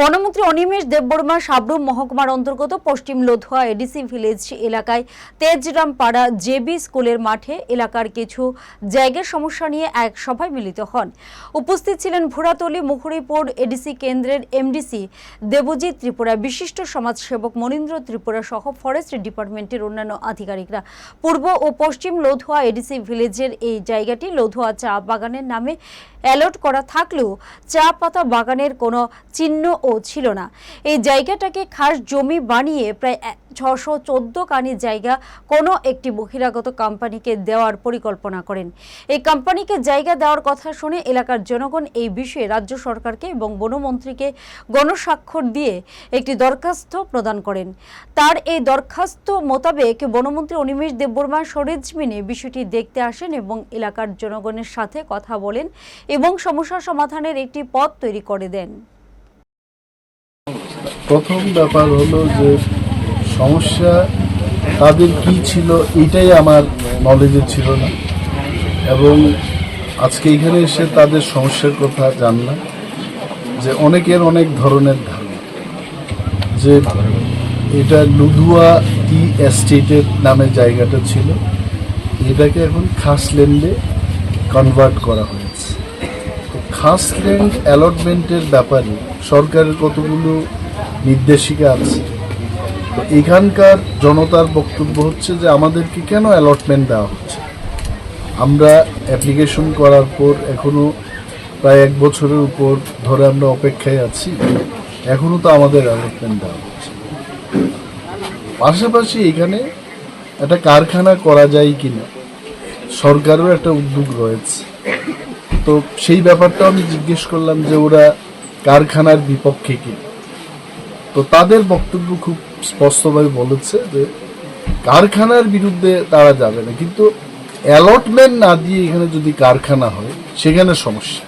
বনমন্ত্রী অনিমেষ দেববর্মা সাবরুম মহকুমার অন্তর্গত পশ্চিম লোধুয়া ADC village এলাকায় তেজরাম পাড়া জেবি স্কুলের মাঠে এলাকার কিছু জায়গার সমস্যা নিয়ে এক সভায় মিলিত হন। উপস্থিত ছিলেন ভুরাতলি মুখুরিপুর এডিসি কেন্দ্রের এমডিসি দেবজিৎ ত্রিপুরা, বিশিষ্ট সমাজসেবক মনীন্দ্র ত্রিপুরা সহ ফরেস্ট ডিপার্টমেন্টের অন্যান্য আধিকারিকরা। পূর্ব ও পশ্চিম লোধুয়া এডিসি ভিলেজের এই জায়গাটি লোধুয়া চা বাগানের নামে অ্যালট করা থাকলেও চা পাতা বাগানের কোনো চিহ্নও ছিল না। এই জায়গাটাকে খাস জমি বানিয়ে প্রায় ছশো চোদ্দ কানি জায়গা কোনো একটি বহিরাগত কোম্পানিকে দেওয়ার পরিকল্পনা করেন। এই কোম্পানিকে জায়গা দেওয়ার কথা শুনে এলাকার জনগণ এই বিষয়ে রাজ্য সরকারকে এবং বনমন্ত্রীকে গণস্বাক্ষর দিয়ে একটি দরখাস্ত প্রদান করেন। তার এই দরখাস্ত মোতাবেক বনমন্ত্রী অনিমেষ দেববর্মা সরেজমিনে বিষয়টি দেখতে আসেন এবং এলাকার জনগণের সাথে কথা বলেন এবং সমস্যা সমাধানের একটি পথ তৈরি করে দেন। প্রথম ব্যাপার হলো যে সমস্যা তাদের কি ছিল, এটাই আমার নলেজে ছিল না। এবং আজকে এখানে এসে তাদের সমস্যার কথা জানলাম, যে অনেকের অনেক ধরনের ধারণা, যে এটা লুধুয়া টি এস্টেটের নামে জায়গাটা ছিল, এটাকে এখন খাস ল্যান্ডে কনভার্ট করা হয়েছে। খাস ল্যান্ড অ্যালটমেন্টের ব্যাপারে সরকারের কতগুলো নির্দেশিকা আছে। তো এখানকার জনতার বক্তব্য হচ্ছে যে আমাদেরকে কেন অ্যালটমেন্ট দেওয়া হচ্ছে? আমরা অ্যাপ্লিকেশন করার পর এখনও প্রায় এক বছরের উপর ধরে আমরা অপেক্ষায় আছি। এখনও তো আমাদের অ্যালটমেন্ট দেওয়া হচ্ছে। পাশাপাশি এখানে একটা কারখানা করা যায় কি না সরকারেরও একটা উদ্যোগ রয়েছে। তো সেই ব্যাপারটা আমি জিজ্ঞেস করলাম যে ওরা কারখানার বিপক্ষে কি তো তাদের বক্তব্য খুব স্পষ্টভাবে বলেছে যে কারখানার বিরুদ্ধে তারা যাবে না। কিন্তু অ্যালটমেন্ট না দিয়ে এখানে যদি কারখানা হয়, সেখানে সমস্যা।